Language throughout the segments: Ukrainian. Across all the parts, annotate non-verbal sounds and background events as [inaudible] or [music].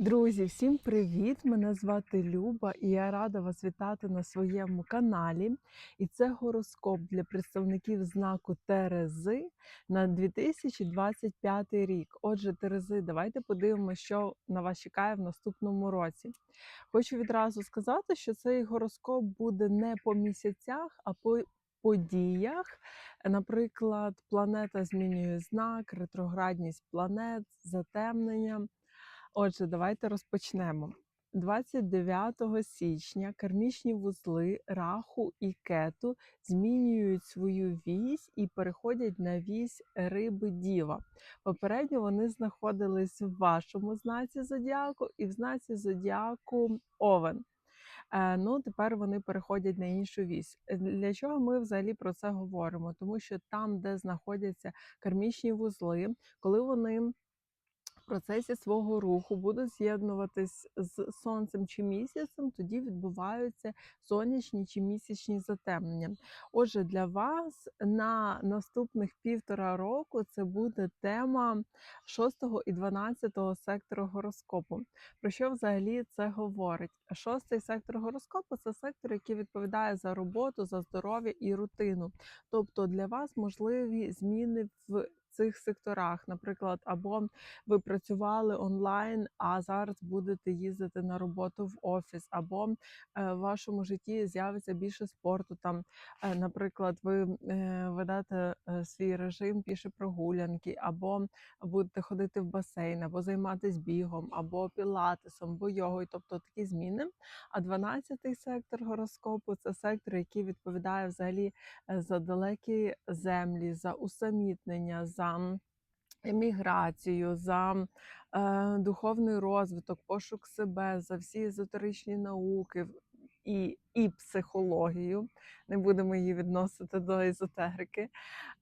Друзі, всім привіт! Мене звати Люба, і я рада вас вітати на своєму каналі. І це гороскоп для представників знаку Терези на 2025 рік. Отже, Терези, давайте подивимося, що на вас чекає в наступному році. Хочу відразу сказати, що цей гороскоп буде не по місяцях, а по подіях. Наприклад, планета змінює знак, ретроградність планет, затемнення. Отже, давайте розпочнемо. 29 січня кармічні вузли Раху і Кету змінюють свою вісь і переходять на вісь риби Діва. Попередньо вони знаходились в вашому знаці зодіаку і в знаці зодіаку Овен. Е, Ну, тепер вони переходять на іншу вісь. Е, Для чого ми взагалі про це говоримо? Тому що там, де знаходяться кармічні вузли, коли вони процесі свого руху будуть з'єднуватись з сонцем чи місяцем, тоді відбуваються сонячні чи місячні затемнення. Отже, для вас на наступних півтора року це буде тема 6 і 12 сектору гороскопу. Про що взагалі це говорить? Шостий сектор гороскопу це сектор, який відповідає за роботу, за здоров'я і рутину. Тобто для вас можливі зміни в цих секторах, наприклад, або ви працювали онлайн, а зараз будете їздити на роботу в офіс, або е, в вашому житті з'явиться більше спорту. Там, е, наприклад, ви е, ведете свій режим піше прогулянки, або будете ходити в басейн, або займатися бігом, або пілатесом, або йогою, тобто такі зміни. А 12-й сектор гороскопу це сектор, який відповідає взагалі за далекі землі, за усамітнення, за еміграцію, за е, духовний розвиток, пошук себе, за всі езотеричні науки і, і психологію. Не будемо її відносити до езотерики.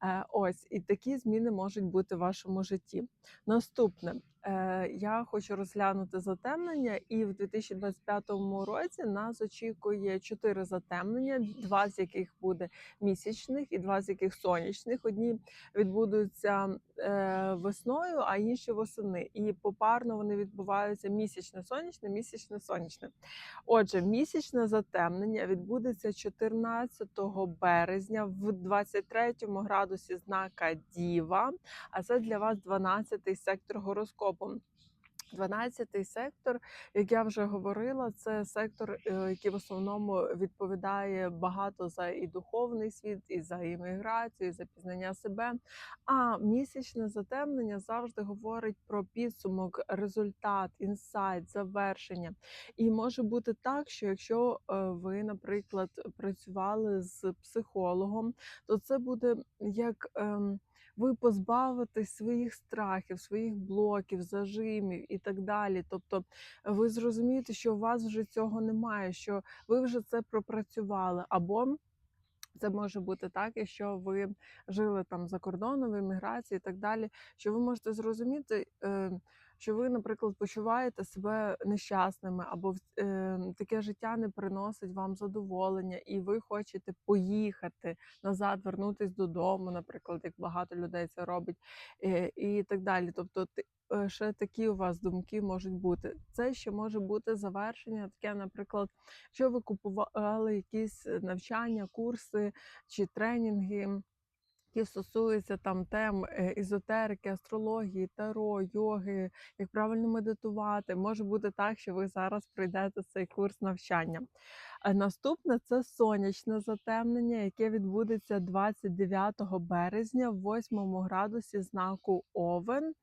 Е, ось і такі зміни можуть бути в вашому житті. Наступне, е, я хочу розглянути затемнення, і в 2025 році нас очікує чотири затемнення, два з яких буде місячних і два з яких сонячних. Одні відбудуться е, весною, а інші восени. І попарно вони відбуваються місячне сонячне, місячне сонячне. Отже, місячне затемнення відбудеться 14 березня в 23 градусі знака Діва, а це для вас 12-й сектор гороскопу. 12-й сектор, як я вже говорила, це сектор, е, який в основному відповідає багато за і духовний світ, і за імміграцію, і за пізнання себе. А місячне затемнення завжди говорить про підсумок, результат, інсайт, завершення. І може бути так, що якщо е, ви, наприклад, працювали з психологом, то це буде як. Ви позбавитесь своїх страхів, своїх блоків, зажимів і так далі. Тобто ви зрозумієте, що у вас вже цього немає, що ви вже це пропрацювали. Або це може бути так, якщо ви жили там за кордоном, в еміграції і так далі, що ви можете зрозуміти, е, що ви, наприклад, почуваєте себе нещасними, або е, таке життя не приносить вам задоволення, і ви хочете поїхати назад, вернутись додому, наприклад, як багато людей це робить, е, і так далі. Тобто, ти- е, ще такі у вас думки можуть бути. Це ще може бути завершення, таке, наприклад, Якщо ви купували якісь е, навчання, курси чи тренінги, які стосуються там тем е, езотерики, астрології, таро, йоги, як правильно медитувати, може бути так, що ви зараз пройдете цей курс навчання. Наступне це сонячне затемнення, яке відбудеться 29 березня в 8 градусі знаку Овен.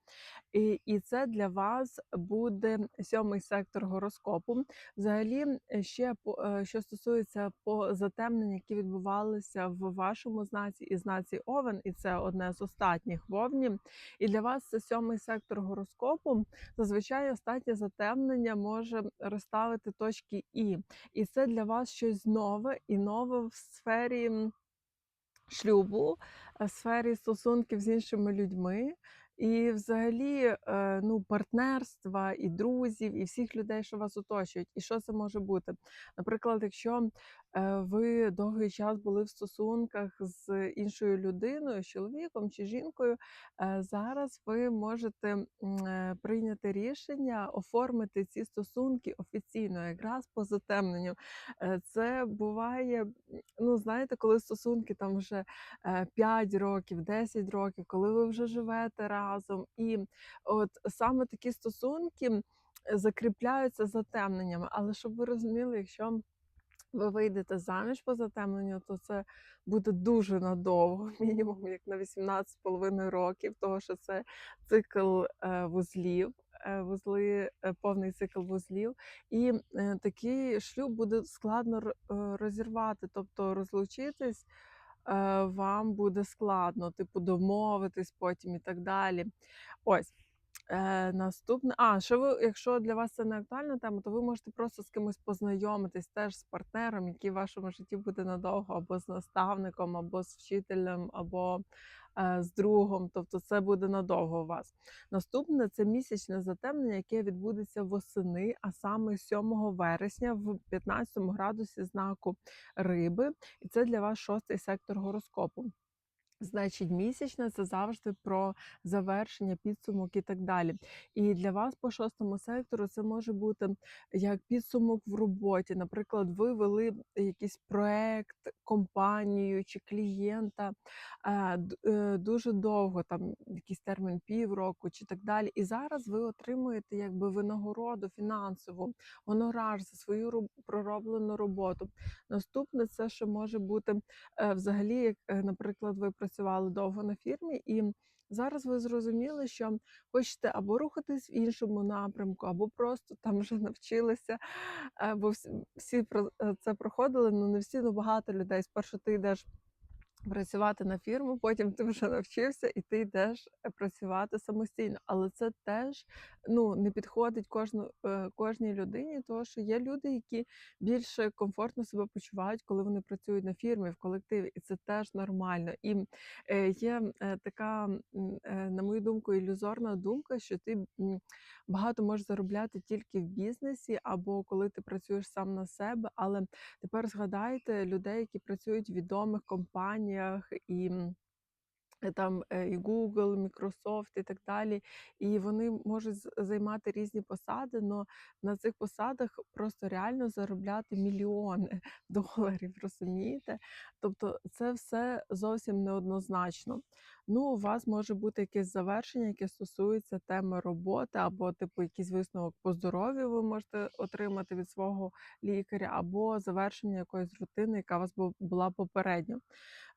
І, і це для вас буде сьомий сектор гороскопу. Взагалі, е, ще е, що стосується по затемнень, які відбувалися в вашому знаці і знаці Овен, і це одне з останніх вовні. І для вас це сьомий сектор гороскопу. Зазвичай останнє затемнення може розставити точки І. І це для вас щось нове і нове в сфері шлюбу, в сфері стосунків з іншими людьми. і взагалі, е, ну, партнерства, і друзів, і всіх людей, що вас оточують. І що це може бути? Наприклад, якщо, ви довгий час були в стосунках з іншою людиною, з чоловіком чи жінкою, е, зараз ви можете, е, прийняти рішення оформити ці стосунки офіційно, якраз по затемненню. Е, це буває, ну, знаєте, коли стосунки там вже, е, 5 років, 10 років, коли ви вже живете разом. І от саме такі стосунки, закріпляються затемненнями. Але щоб ви розуміли, якщо ви вийдете заміж по затемненню, то це буде дуже надовго, [laughs] мінімум як на 18,5 років, того що це цикл, е, вузлів, е, вузли, е, повний цикл вузлів. І, такий шлюб буде складно розірвати, тобто розлучитись, вам буде складно, типу домовитись потім і так далі. Ось. Е, наступне а, що ви якщо для вас це не актуальна тема, то ви можете просто з кимось познайомитись, теж з партнером, який в вашому житті буде надовго, або з наставником, або з вчителем, або, е, з другом. Тобто це буде надовго у вас. Наступне це місячне затемнення, яке відбудеться восени, а саме 7 вересня в 15 градусі знаку Риби, і це для вас шостий сектор гороскопу. Значить, місячне це завжди про завершення, підсумок і так далі. І для вас по шостому сектору це може бути як підсумок в роботі. Наприклад, ви вели якийсь проект, компанію чи клієнта е, е, дуже довго, там якийсь термін півроку чи так далі. І зараз ви отримуєте якби винагороду фінансову, гонорар за свою роб- пророблену роботу. Наступне це ще може бути Е, взагалі, як, наприклад, ви працювали довго на фірмі, і зараз ви зрозуміли, що хочете або рухатись в іншому напрямку, або просто там вже навчилися, е, бо всі про е, це проходили, ну не всі, ну багато людей. Спершу ти йдеш працювати на фірму, потім ти вже навчився і ти йдеш е, працювати самостійно. Але це теж ну, не підходить кожну, е, кожній людині, тому що є люди, які більше комфортно себе почувають, коли вони працюють на фірмі, в колективі, і це теж нормально. І е, є така, на мою думку, ілюзорна думка, що ти багато можеш заробляти тільки в бізнесі, або коли ти працюєш сам на себе. Але Тепер згадайте людей, які працюють в відомих компаніях і Е, там і Google, Microsoft і так далі. І вони можуть займати різні посади, але на цих посадах просто реально заробляти мільйони [laughs] доларів, розумієте? Тобто це все зовсім неоднозначно. Ну, у вас може бути якесь завершення, яке стосується теми роботи, або, типу, якийсь висновок по здоров'ю ви можете отримати від свого лікаря, або завершення якоїсь рутини, яка у вас була попередньо.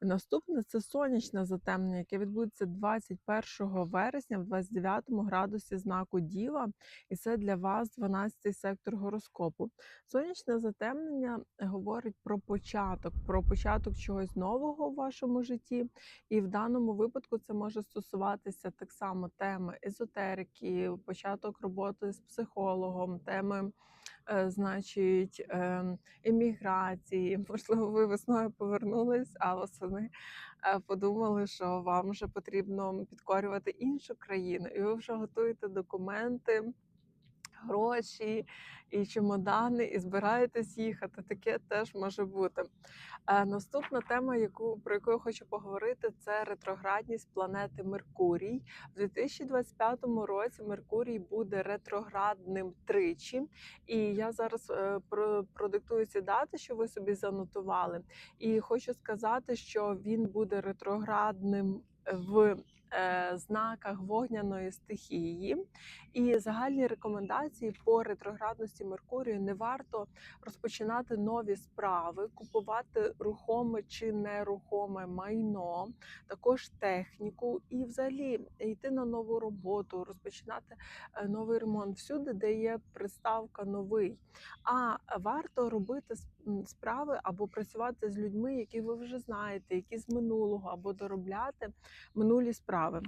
Наступне це сонячне затемнення, яке відбудеться 21 вересня в 29 градусі знаку Діва, і це для вас 12 сектор гороскопу. Сонячне затемнення говорить про початок, про початок чогось нового в вашому житті. І в даному випадку це може стосуватися так само теми езотерики, початок роботи з психологом, теми. е, Значить, ем, еміграції. [laughs] Можливо, ви весною повернулись, а восени е, подумали, що вам вже потрібно підкорювати іншу країну, і ви вже готуєте документи. Гроші і чемодани, і збираєтесь їхати. Таке теж може бути. Е, наступна тема, яку про яку я хочу поговорити, це ретроградність планети Меркурій. В 2025 році Меркурій буде ретроградним тричі. І я зараз е, про- продиктую ці дати, що ви собі занотували. І хочу сказати, що він буде ретроградним в знаках вогняної стихії. І загальні рекомендації по ретроградності Меркурію не варто розпочинати нові справи, купувати рухоме чи нерухоме майно, також техніку, і взагалі йти на нову роботу, розпочинати е, новий ремонт всюди, де є приставка новий. А варто робити с- м, справи або працювати з людьми, які ви вже знаєте, які з минулого, або доробляти минулі справи.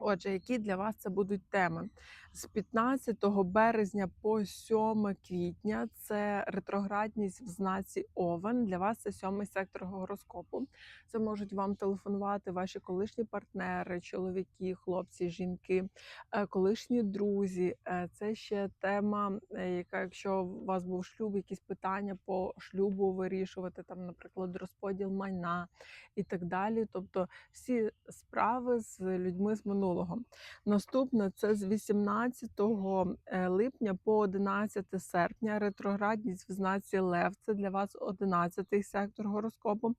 Отже, які для вас це будуть теми? З 15 березня по 7 квітня це ретроградність в знаці Овен. Для вас це сьомий сектор гороскопу. Це можуть вам телефонувати ваші колишні партнери, чоловіки, хлопці, жінки, е, колишні друзі. Е, Це ще тема, е, яка, якщо у вас був шлюб, якісь питання по шлюбу вирішувати, там, наприклад, розподіл майна і так далі. Тобто всі справи з людьми з минулого. Наступне це з 18 е, липня по 11 серпня. Ретроградність в знаці Лев. Це для вас 11 сектор гороскопу.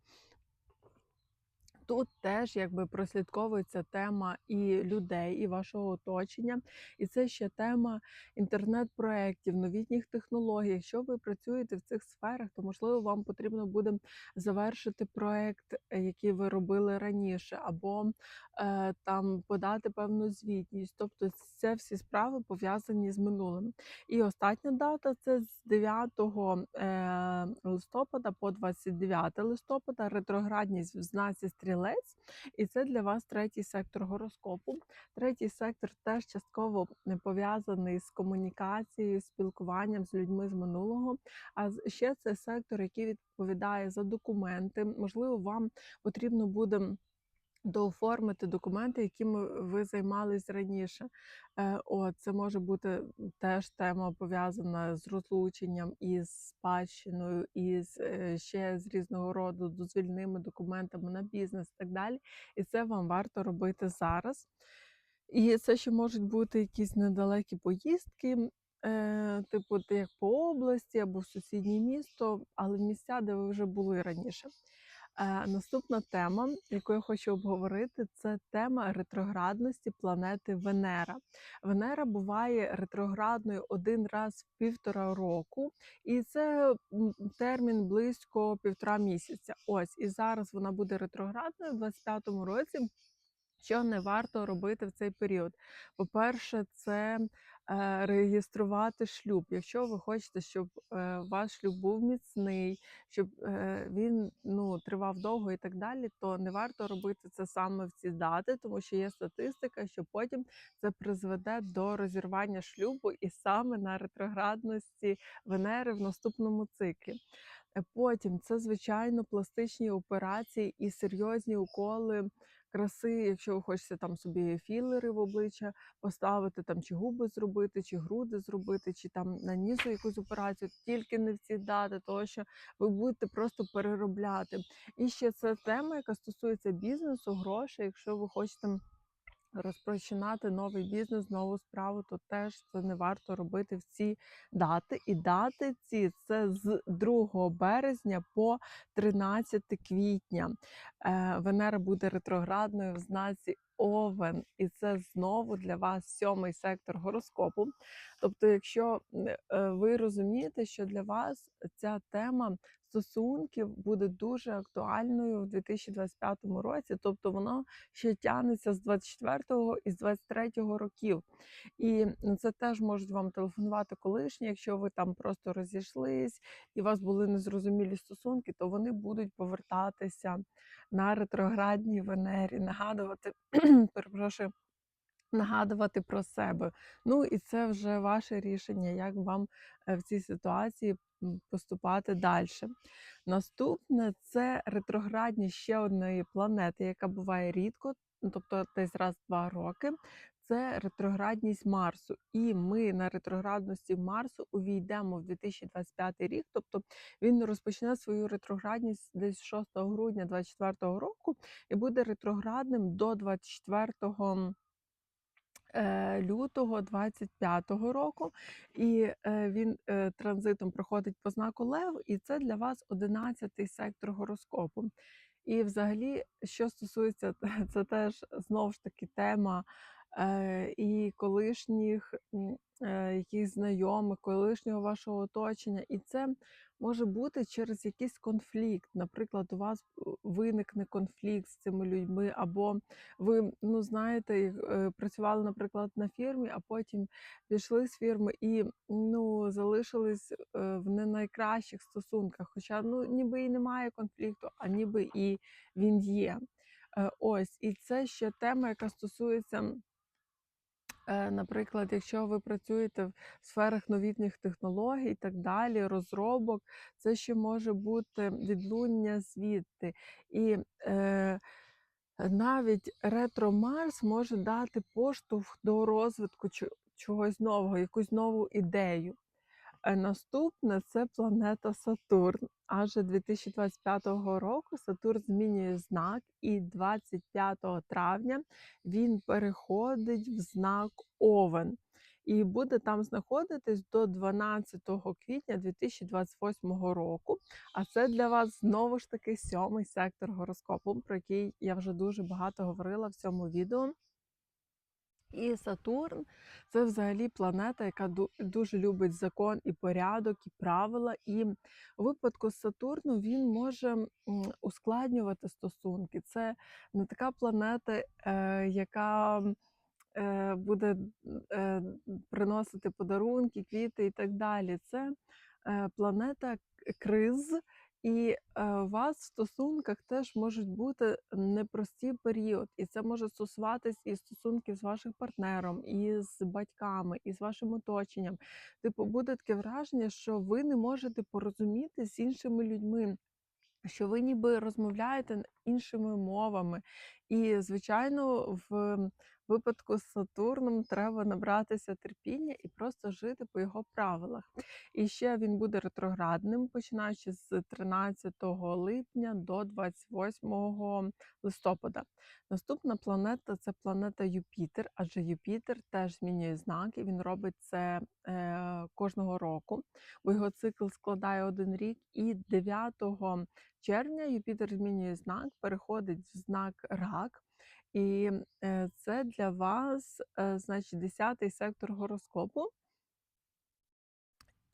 Тут теж якби прослідковується тема і людей, і вашого оточення, і це ще тема інтернет-проєктів, новітніх технологій. Якщо ви працюєте в цих сферах, то можливо вам потрібно буде завершити проєкт, е, який ви робили раніше, або е, там подати певну звітність. Тобто, це всі справи пов'язані з минулим. І остання дата це з 9 е, листопада по 29 листопада. Ретроградність в знаці стрілець, і це для вас третій сектор гороскопу. Третій сектор теж частково пов'язаний з комунікацією, спілкуванням з людьми з минулого. А ще це сектор, який відповідає за документи. Можливо, вам потрібно буде. Дооформити документи, якими ви займались раніше. Е, От, це може бути теж тема пов'язана з розлученням із спадщиною, із е, ще з різного роду дозвільними документами на бізнес і так далі. І це вам варто робити зараз. І це ще можуть бути якісь недалекі поїздки, е, типу, як по області або в сусіднє місто, але місця, де ви вже були раніше. Е, наступна тема, яку я хочу обговорити, це тема ретроградності планети Венера. Венера буває ретроградною один раз в півтора року, і це термін близько півтора місяця. Ось і зараз вона буде ретроградною в 25-му році. Що не варто робити в цей період? По-перше, це реєструвати шлюб. Якщо ви хочете, щоб е, ваш шлюб був міцний, щоб е, він ну, тривав довго і так далі, то не варто робити це саме в ці дати, тому що є статистика, що потім це призведе до розірвання шлюбу і саме на ретроградності Венери в наступному циклі. Е, Потім це звичайно пластичні операції і серйозні уколи краси, якщо ви хочете там собі філери в обличчя поставити, там чи губи зробити, чи груди зробити, чи там на нізу якусь операцію, тільки не в ці дати, того що ви будете просто переробляти. І ще це тема, яка стосується бізнесу, грошей. Якщо ви хочете розпочинати новий бізнес, нову справу, то теж це не варто робити в ці дати. І дати ці це з 2 березня по 13 квітня. Е, Венера буде ретроградною в знаці Овен, і це знову для вас сьомий сектор гороскопу. Тобто, якщо е, ви розумієте, що для вас ця тема стосунків буде дуже актуальною в 2025 році, тобто воно ще тягнеться з 24-го і з 23-го років. І це теж можуть вам телефонувати колишні, якщо ви там просто розійшлись і у вас були незрозумілі стосунки, то вони будуть повертатися на ретроградній Венері, нагадувати, [clears throat] перепрошую, нагадувати про себе. Ну і це вже ваше рішення, як вам е, в цій ситуації поступати далі. Наступне це ретроградність ще одної планети, яка буває рідко, ну, тобто десь раз-два роки. Це ретроградність Марсу. І ми на ретроградності Марсу увійдемо в 2025 рік. Тобто він розпочне свою ретроградність десь 6 грудня 2024 року і буде ретроградним до 24 е, лютого 25-го року, і е, він е, транзитом проходить по знаку Лев, і це для вас 11-й сектор гороскопу. І взагалі, що стосується, [laughs] це теж знову ж таки тема і колишніх е, якихось знайомих, колишнього вашого оточення. І це може бути через якийсь конфлікт. Наприклад, у вас е, виникне конфлікт з цими людьми, або ви ну знаєте, е, працювали, наприклад, на фірмі, а потім пішли з фірми і ну залишились е, в не найкращих стосунках. Хоча ну ніби і немає конфлікту, а ніби і він є. Е, Ось, і це ще тема, яка стосується Е, наприклад, якщо ви працюєте в сферах новітніх технологій і так далі, розробок, це ще може бути відлуння звідти. І е, навіть ретро Марс може дати поштовх до розвитку чогось нового, якусь нову ідею. Е, Наступне це планета Сатурн. Адже 2025 року Сатурн змінює знак, і 25 травня він переходить в знак Овен. І буде там знаходитись до 12 квітня 2028 року. А це для вас знову ж таки сьомий сектор гороскопу, про який я вже дуже багато говорила в цьому відео. І Сатурн це взагалі планета, яка ду- дуже любить закон і порядок, і правила. І у випадку з Сатурну він може ускладнювати стосунки. Це не така планета, е, яка е, буде е, приносити подарунки, квіти і так далі. Це планета криз. І е, у вас в стосунках теж можуть бути непрості період, і це може стосуватись і стосунків з вашим партнером, і з батьками, і з вашим оточенням. Типу, буде таке враження, що ви не можете порозуміти з іншими людьми. Що ви ніби розмовляєте іншими мовами. І, звичайно, в випадку з Сатурном треба набратися терпіння і просто жити по його правилах. І ще він буде ретроградним, починаючи з 13 липня до 28 листопада. Наступна планета це планета Юпітер, адже Юпітер теж змінює знаки. Він робить це е, кожного року, бо його цикл складає один рік. І 9 червня Юпітер змінює знак, переходить в знак рак. І е, це для вас, е, значить, 10 сектор гороскопу.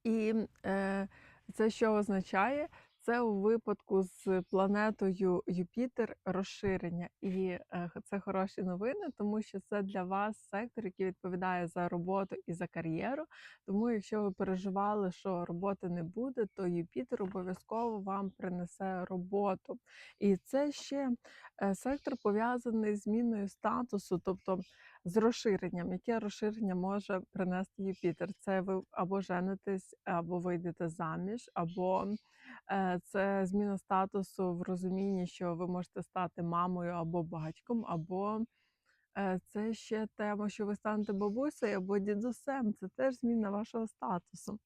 І е, це що означає? Це у випадку з планетою Юпітер розширення. І е, це хороші новини, тому що це для вас сектор, який відповідає за роботу і за кар'єру. Тому, якщо ви переживали, що роботи не буде, то Юпітер обов'язково вам принесе роботу. І це ще е, сектор пов'язаний з зміною статусу, тобто з розширенням. Яке розширення може принести Юпітер? Це ви або женитесь, або вийдете заміж, або це зміна статусу в розумінні, що ви можете стати мамою або батьком, або е, це ще тема, що ви станете бабусею або дідусем. Це теж зміна вашого статусу.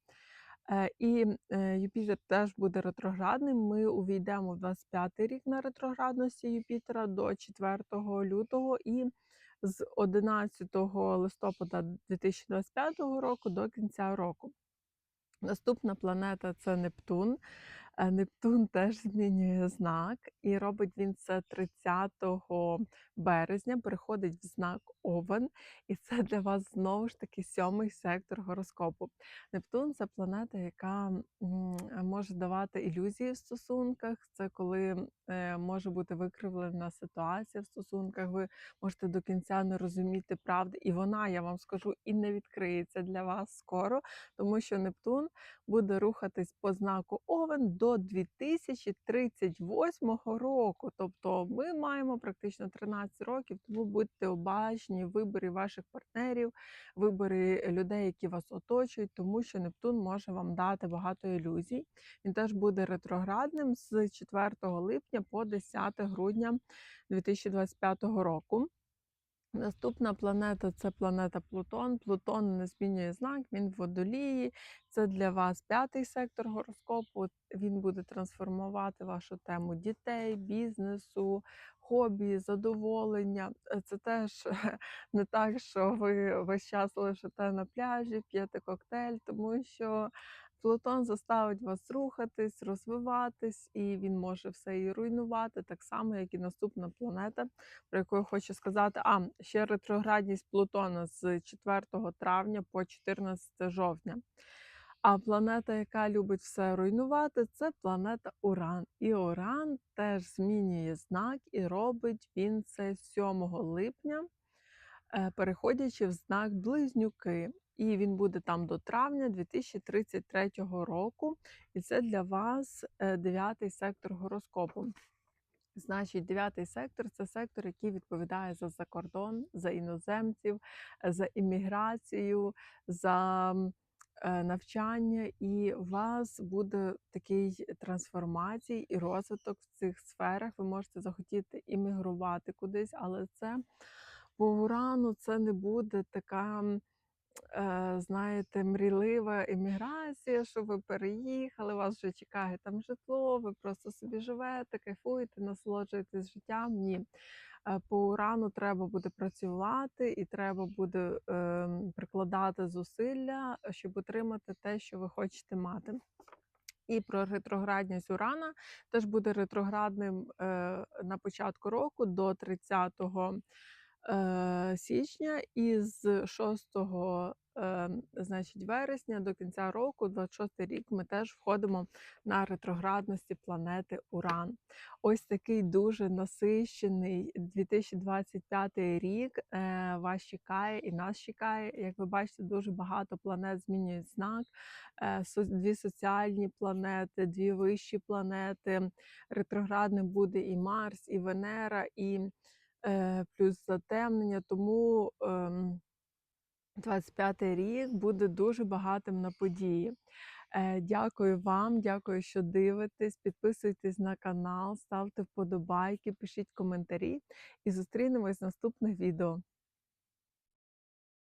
Е, І е, Юпітер теж буде ретроградним. Ми увійдемо в 25-й рік на ретроградності Юпітера до 4 лютого і з 11 листопада 2025 року до кінця року. Наступна планета це Нептун. Е, Нептун теж змінює знак, і робить він це 30 березня, переходить в знак Овен, і це для вас знову ж таки сьомий сектор гороскопу. Нептун це планета, яка може давати ілюзії в стосунках. Це коли е, може бути викривлена ситуація в стосунках. Ви можете до кінця не розуміти правди, і вона, я вам скажу, і не відкриється для вас скоро, тому що Нептун буде рухатись по знаку Овен до 2038 року. Тобто ми маємо практично 13 років, тому будьте обачні в виборі ваших партнерів, виборі людей, які вас оточують, тому що Нептун може вам дати багато ілюзій. Він теж буде ретроградним з 4 липня по 10 грудня 2025 року. Наступна планета це планета Плутон. Плутон не змінює знак, він в водолії. Це для вас п'ятий сектор гороскопу. Він буде трансформувати вашу тему дітей, бізнесу, хобі, задоволення. Е, Це теж [laughs] не так, що ви весь час лежите на пляжі, п'єте коктейль, тому що Плутон заставить вас рухатись, розвиватись, і він може все і руйнувати, так само, як і наступна планета, про яку я хочу сказати. А ще ретроградність Плутона з 4 травня по 14 жовтня. А планета, яка любить все руйнувати, це планета Уран. І Уран теж змінює знак і робить він це 7 липня, е, переходячи в знак Близнюки. І він буде там до травня 2033 року. І це для вас е, дев'ятий сектор гороскопу. Значить, дев'ятий сектор це сектор, який відповідає за закордон, за іноземців, за імміграцію, за е, навчання, і у вас буде такий трансформацій і розвиток в цих сферах. Ви можете захотіти іммігрувати кудись, але це по урану це не буде така. Е, знаєте, мрійлива імміграція, що ви переїхали, вас вже чекає там житло, ви просто собі живете, кайфуєте, насолоджуєтесь життям. Ні. Е, По урану треба буде працювати і треба буде ем, прикладати зусилля, щоб отримати те, що ви хочете мати. І про ретроградність Урана теж буде ретроградним е, на початку року до 30 е, січня, і з 6 е, значить, вересня до кінця року, 26 рік, ми теж входимо на ретроградності планети Уран. Ось такий дуже насищений 2025 рік е, вас чекає і нас чекає. Як ви бачите, дуже багато планет змінюють знак. Е, Дві соціальні планети, дві вищі планети. Ретроградним буде і Марс, і Венера, і е, плюс затемнення. Тому ем, 25 рік буде дуже багатим на події. Е, Дякую вам, дякую, що дивитесь. Підписуйтесь на канал, ставте вподобайки, пишіть коментарі і зустрінемось в наступних відео.